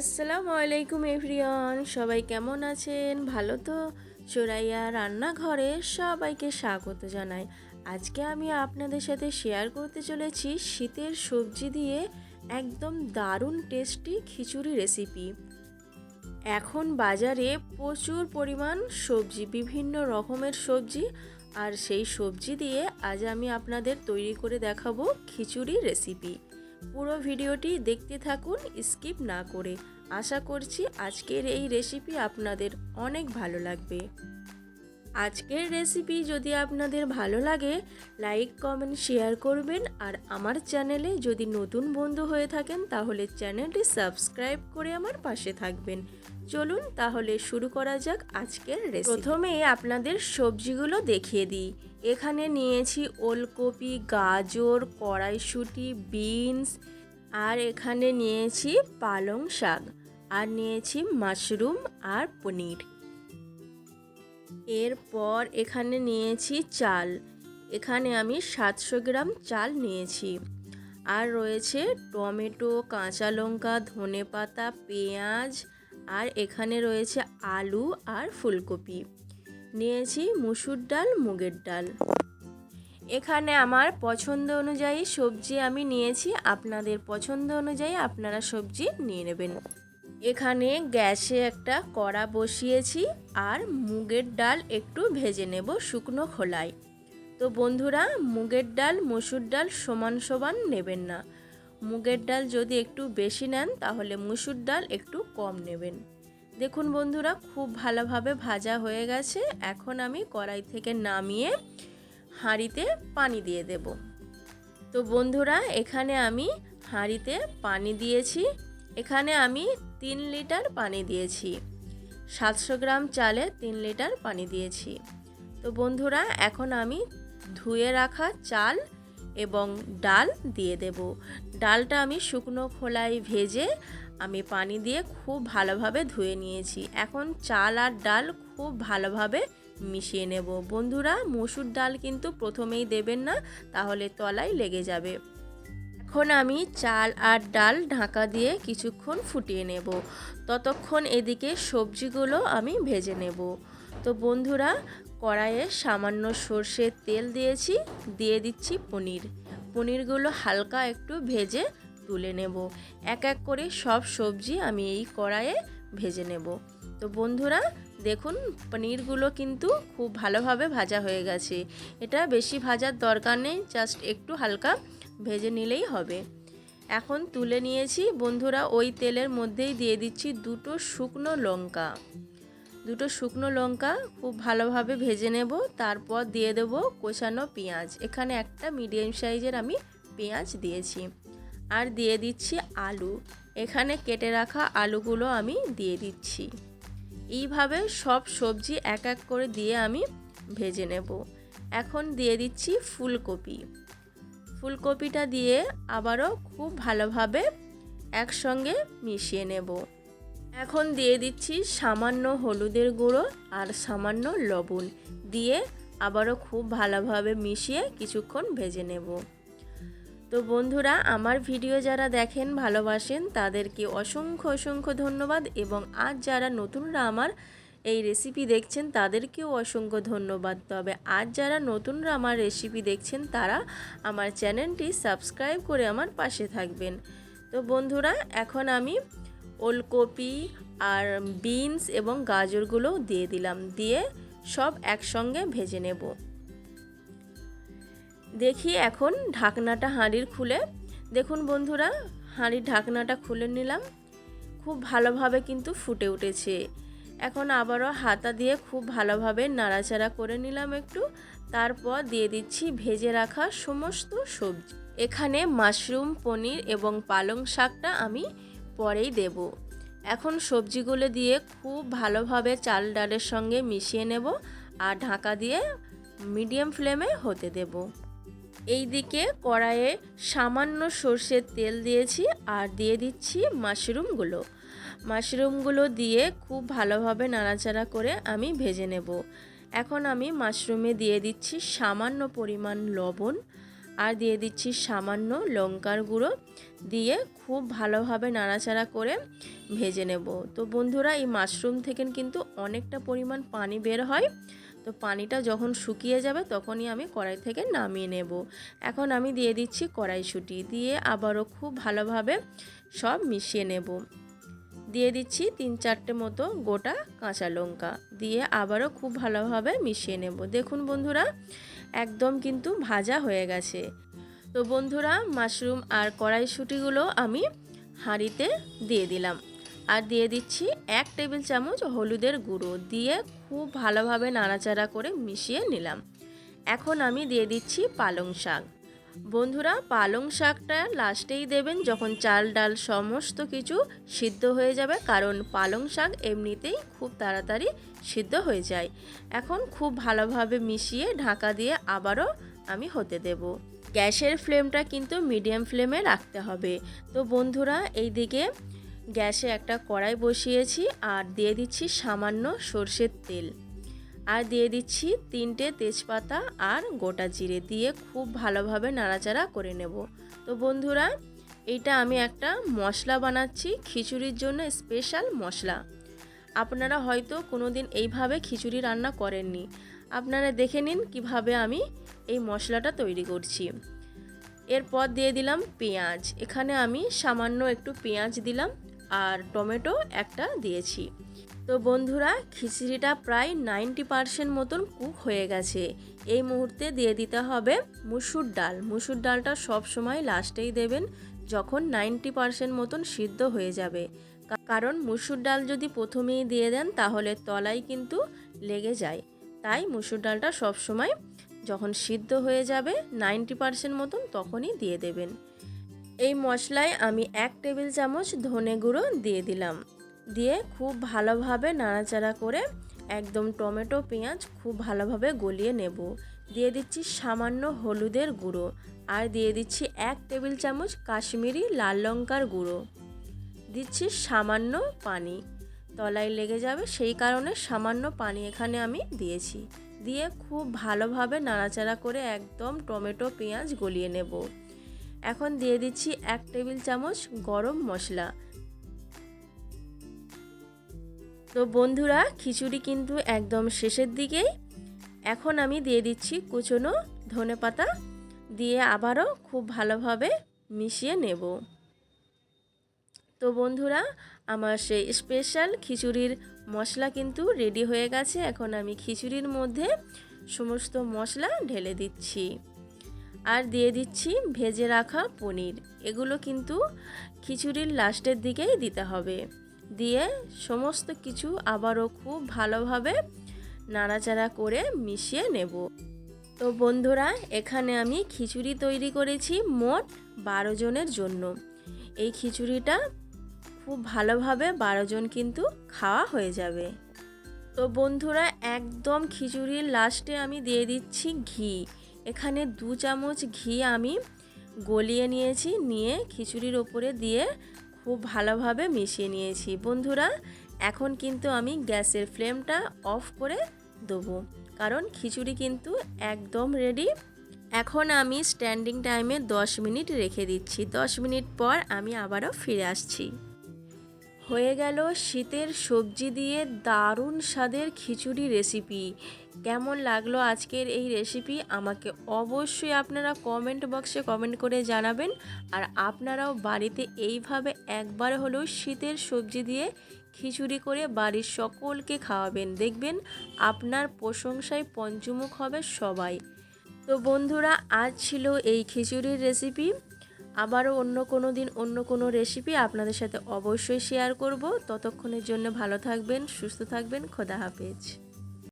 আসসালামু আলাইকুম এভরিওয়ান, সবাই কেমন আছেন? ভালো তো? চোরাইয়া রান্নাঘরে সবাইকে স্বাগত জানাই। আজকে আমি আপনাদের সাথে শেয়ার করতে চলেছি শীতের সবজি দিয়ে একদম দারুণ টেস্টি খিচুড়ি রেসিপি এখন বাজারে প্রচুর পরিমাণ সবজি, বিভিন্ন রকমের সবজি, আর সেই সবজি দিয়ে আজ আমি আপনাদের তৈরি করে দেখাবো খিচুড়ি রেসিপি পুরো ভিডিওটি দেখতে থাকুন, স্কিপ না করে। আশা করছি আজকের এই রেসিপি আপনাদের অনেক ভালো লাগবে। আজকের রেসিপি যদি আপনাদের ভালো লাগে লাইক কমেন্ট শেয়ার করবেন আর আমার চ্যানেলে যদি নতুন বন্ধু হয়ে থাকেন, তাহলে চ্যানেলটি সাবস্ক্রাইব করে আমার পাশে থাকবেন। চলুন তাহলে শুরু করা যাক আজকের রেসিপি প্রথমে আপনাদের সবজিগুলো দেখিয়ে দিই। এখানে নিয়েছি ওলকপি, গাজর, কড়াইশুঁটি, বিনস, আর এখানে নিয়েছি পালং শাক, আর নিয়েছি মাশরুম আর পনির। এরপর এখানে নিয়েছি চাল। এখানে আমি সাতশো গ্রাম চাল নিয়েছি। আর রয়েছে টমেটো, কাঁচা লঙ্কা ধনে পাতা পেঁয়াজ আর এখানে রয়েছে আলু আর ফুলকপি। নিয়েছি মুসুর ডাল, মুগের ডাল। এখানে আমার পছন্দ অনুযায়ী সবজি আমি নিয়েছি। আপনাদের পছন্দ অনুযায়ী আপনারা সবজি নিয়ে নেবেন। এখানে গ্যাসে একটা কড়া বসিয়েছি আর মুগের ডাল একটু ভেজে নেব শুকনো খোলায়। তো বন্ধুরা, মুগের ডাল, মসুর ডাল সমান সমান নেবেন না। মুগের ডাল যদি একটু বেশি নেন, তাহলে মুসুর ডাল একটু কম নেবেন। দেখুন বন্ধুরা, খুব ভালোভাবে ভাজা হয়ে গেছে। এখন আমি কড়াই থেকে নামিয়ে হাঁড়িতে পানি দিয়ে দেব। তো বন্ধুরা, এখানে আমি হাঁড়িতে পানি দিয়েছি। এখানে আমি তিন লিটার পানি দিয়েছি। সাতশো গ্রাম চালে তিন লিটার পানি দিয়েছি। তো বন্ধুরা, এখন আমি ধুয়ে রাখা চাল এবং ডাল দিয়ে দেব। ডালটা আমি শুকনো খোলায় ভেজে আমি পানি দিয়ে খুব ভালোভাবে ধুয়ে নিয়েছি। এখন চাল আর ডাল খুব ভালোভাবে মিশিয়ে নেব। বন্ধুরা, মসুর ডাল কিন্তু প্রথমেই দেবেন না, তাহলে তলায় লেগে যাবে। এখন আমি চাল আর ডাল ঢাকা দিয়ে কিছুক্ষণ ফুটিয়ে নেব। ততক্ষণ এদিকে সবজিগুলো আমি ভেজে নেব। তো বন্ধুরা কড়াইয়ে সামান্য সর্ষের তেল দিয়েছি, দিয়ে দিচ্ছি পনির। পনিরগুলো হালকা একটু ভেজে তুলে নেব। এক এক করে সব সবজি আমি এই কড়াইয়ে ভেজে নেব। তো বন্ধুরা, দেখুন, পনিরগুলো কিন্তু খুব ভালোভাবে ভাজা হয়ে গেছে। এটা বেশি ভাজার দরকার নেই, জাস্ট একটু হালকা ভেজে নিলেই হবে। এখন তুলে নিয়েছি, বন্ধুরা, ওই তেলের মধ্যেই দিয়ে দিচ্ছি দুটো শুকনো লঙ্কা। দুটো শুকনো লঙ্কা খুব ভালোভাবে ভেজে নেব, তারপর দিয়ে দেবো কোচানো পেঁয়াজ। এখানে একটা মিডিয়াম সাইজের আমি পেঁয়াজ দিয়েছি। আর দিয়ে দিচ্ছি আলু। এখানে কেটে রাখা আলুগুলো আমি দিয়ে দিচ্ছি। এইভাবে সব সবজি এক এক করে দিয়ে আমি ভেজে নেব। এখন দিয়ে দিচ্ছি ফুলকপি। ফুলকপিটা দিয়ে আবারও খুব ভালোভাবে একসঙ্গে মিশিয়ে নেব। এখন দিয়ে দিচ্ছি সামান্য হলুদের গুঁড়ো আর সামান্য লবণ দিয়ে আবারও খুব ভালোভাবে মিশিয়ে কিছুক্ষণ ভেজে নেব। তো বন্ধুরা, আমার ভিডিও যারা দেখেন, ভালোবাসেন, তাদেরকে অসংখ্য অসংখ্য ধন্যবাদ এবং আজ যারা নতুনরা আমার এই রেসিপি দেখছেন, তাদেরকেও অসংখ্য ধন্যবাদ। তবে আজ যারা নতুনরা আমার রেসিপি দেখছেন, তারা আমার চ্যানেলটি সাবস্ক্রাইব করে আমার পাশে থাকবেন। তো বন্ধুরা, এখন আমি ওলকপি আর বিনস এবং গাজরগুলো দিয়ে দিলাম। দিয়ে সব একসঙ্গে ভেজে নেব। দেখি এখন ঢাকনাটা হাঁড়ির খুলে। দেখুন বন্ধুরা, হাঁড়ির ঢাকনাটা খুলে নিলাম। খুব ভালোভাবে কিন্তু ফুটে উঠেছে। এখন আবারও হাতা দিয়ে খুব ভালোভাবে নাড়াচাড়া করে নিলাম একটু। তারপর দিয়ে দিচ্ছি ভেজে রাখা সমস্ত সবজি। এখানে মাশরুম, পনির এবং পালং শাকটা আমি পরেই দেব। এখন সবজিগুলো দিয়ে খুব ভালোভাবে চাল ডালের সঙ্গে মিশিয়ে নেব আর ঢাকা দিয়ে মিডিয়াম ফ্লেমে হতে দেব। এই দিকে কড়াইয়ে সামান্য সর্ষের তেল দিয়েছি আর দিয়ে দিচ্ছি মাশরুমগুলো। মাশরুমগুলো দিয়ে খুব ভালোভাবে নাড়াচাড়া করে আমি ভেজে নেব। এখন আমি মাশরুমে দিয়ে দিচ্ছি সামান্য পরিমাণ লবণ আর দিয়ে দিচ্ছি সামান্য লঙ্কার গুঁড়ো দিয়ে খুব ভালোভাবে নাড়াচাড়া করে ভেজে নেব। তো বন্ধুরা, এই মাশরুম থেকে কিন্তু অনেকটা পরিমাণ পানি বের হয়। তো পানিটা যখন শুকিয়ে যাবে তখনই আমি কড়াই থেকে নামিয়ে নেব। এখন আমি দিয়ে দিচ্ছি কড়াইশুঁটি দিয়ে আবারও খুব ভালোভাবে সব মিশিয়ে নেব। দিয়ে দিচ্ছি তিন চারটে মতো গোটা কাঁচা লঙ্কা দিয়ে আবারও খুব ভালোভাবে মিশিয়ে নেব। দেখুন বন্ধুরা একদম কিন্তু ভাজা হয়ে গেছে। তো বন্ধুরা, মাশরুম আর কড়াইশুঁটিগুলো আমি হাঁড়িতে দিয়ে দিলাম। আর দিয়ে দিচ্ছি এক টেবিল চামচ হলুদের গুঁড়ো দিয়ে খুব ভালোভাবে নাড়াচাড়া করে মিশিয়ে নিলাম। এখন আমি দিয়ে দিচ্ছি পালং শাক। বন্ধুরা, পালং শাকটা লাস্টেই দেবেন যখন চাল ডাল সমস্ত কিছু সিদ্ধ হয়ে যাবে, কারণ পালং শাক এমনিতেই খুব তাড়াতাড়ি সিদ্ধ হয়ে যায়। এখন খুব ভালোভাবে মিশিয়ে ঢাকা দিয়ে আবারও আমি হতে দেব। গ্যাসের ফ্লেমটা কিন্তু মিডিয়াম ফ্লেমে রাখতে হবে। তো বন্ধুরা এই দিকে গ্যাসে একটা কড়াই বসিয়েছি আর দিয়ে দিচ্ছি সামান্য সর্ষের তেল। আর দিয়ে দিচ্ছি তিনটে তেজপাতা আর গোটা জিরে দিয়ে খুব ভালোভাবে নাড়াচাড়া করে নেব। তো বন্ধুরা, এইটা আমি একটা মশলা বানাচ্ছি, খিচুড়ির জন্য স্পেশাল মশলা। আপনারা হয়তো কোনো দিন এইভাবে খিচুড়ি রান্না করেননি। আপনারা দেখে নিন কীভাবে আমি এই মশলাটা তৈরি করছি। এরপর দিয়ে দিলাম পেঁয়াজ। এখানে আমি সামান্য একটু পেঁয়াজ দিলাম আর টমেটো একটা দিয়েছি। তো বন্ধুরা, খিচুড়িটা প্রায় নাইনটি পারসেন্ট মতন কুক হয়ে গেছে। এই মুহূর্তে দিয়ে দিতে হবে মুসুর ডাল। মুসুর ডালটা সব সময় লাস্টেই দেবেন যখন নাইনটি পারসেন্ট মতন সিদ্ধ হয়ে যাবে। কারণ মুসুর ডাল যদি প্রথমেই দিয়ে দেন, তাহলে তলায় কিন্তু লেগে যায়। তাই মুসুর ডালটা সব সময় যখন সিদ্ধ হয়ে যাবে নাইনটি পারসেন্ট মতন তখনই দিয়ে দেবেন। এই মশলায় আমি এক টেবিল চামচ ধনে গুঁড়ো দিয়ে দিলাম। দিয়ে খুব ভালোভাবে নাড়াচাড়া করে একদম টমেটো, পেঁয়াজ খুব ভালোভাবে গলিয়ে নেব। দিয়ে দিচ্ছি সামান্য হলুদের গুঁড়ো আর দিয়ে দিচ্ছি এক টেবিল চামচ কাশ্মীরি লাল লঙ্কার গুঁড়ো। দিচ্ছি সামান্য পানি। তলায় লেগে যাবে সেই কারণে সামান্য পানি এখানে আমি দিয়েছি। দিয়ে খুব ভালোভাবে নাড়াচাড়া করে একদম টমেটো, পেঁয়াজ গলিয়ে নেব। এখন দিয়ে দিচ্ছি এক টেবিল চামচ গরম মশলা। তো বন্ধুরা, খিচুড়ি কিন্তু একদম শেষের দিকেই। এখন আমি দিয়ে দিচ্ছি কুচনো ধনে পাতা, দিয়ে আবারও খুব ভালোভাবে মিশিয়ে নেব। তো বন্ধুরা, আমার সেই স্পেশাল খিচুড়ির মশলা কিন্তু রেডি হয়ে গেছে। এখন আমি খিচুড়ির মধ্যে সমস্ত মশলা ঢেলে দিচ্ছি। আর দিয়ে দিচ্ছি ভেজে রাখা পনির। এগুলো কিন্তু খিচুড়ির লাস্টের দিকেই দিতে হবে। দিয়ে সমস্ত কিছু আবারও খুব ভালোভাবে নাড়াচাড়া করে মিশিয়ে নেব। তো বন্ধুরা, এখানে আমি খিচুড়ি তৈরি করেছি মোট বারো জনের জন্য। এই খিচুড়িটা খুব ভালোভাবে বারো জন কিন্তু খাওয়া হয়ে যাবে। তো বন্ধুরা, একদম খিচুড়ির লাস্টে আমি দিয়ে দিচ্ছি ঘি। এখানে দু চামচ ঘি আমি গলিয়ে নিয়েছি, নিয়ে খিচুড়ির ওপরে দিয়ে খুব ভালোভাবে মিশিয়ে নিয়েছি। বন্ধুরা, এখন কিন্তু আমি গ্যাসের ফ্লেমটা অফ করে দেবো। কারণ খিচুড়ি কিন্তু একদম রেডি এখন আমি স্ট্যান্ডিং টাইমে 10 মিনিট রেখে দিচ্ছি। 10 মিনিট পর আমি আবারও ফিরে আসছি। হয়ে গেল শীতের সবজি দিয়ে দারুণ স্বাদের খিচুড়ি রেসিপি কেমন লাগল আজকের এই রেসিপি আমাকে অবশ্যই আপনারা কমেন্ট বক্সে কমেন্ট করে জানাবেন। আর আপনারাও বাড়িতে এইভাবে একবার হলেও শীতের সবজি দিয়ে খিচুড়ি করে বাড়ির সকলকে খাওয়াবেন। দেখবেন আপনার প্রশংসায় পঞ্চমুখ হবে সবাই। তো বন্ধুরা, আজ ছিল এই খিচুড়ির রেসিপি আবারও অন্য কোনো দিন অন্য কোনো রেসিপি আপনাদের সাথে অবশ্যই শেয়ার করব। ততক্ষণের জন্য ভালো থাকবেন, সুস্থ থাকবেন, খোদা হাফেজ।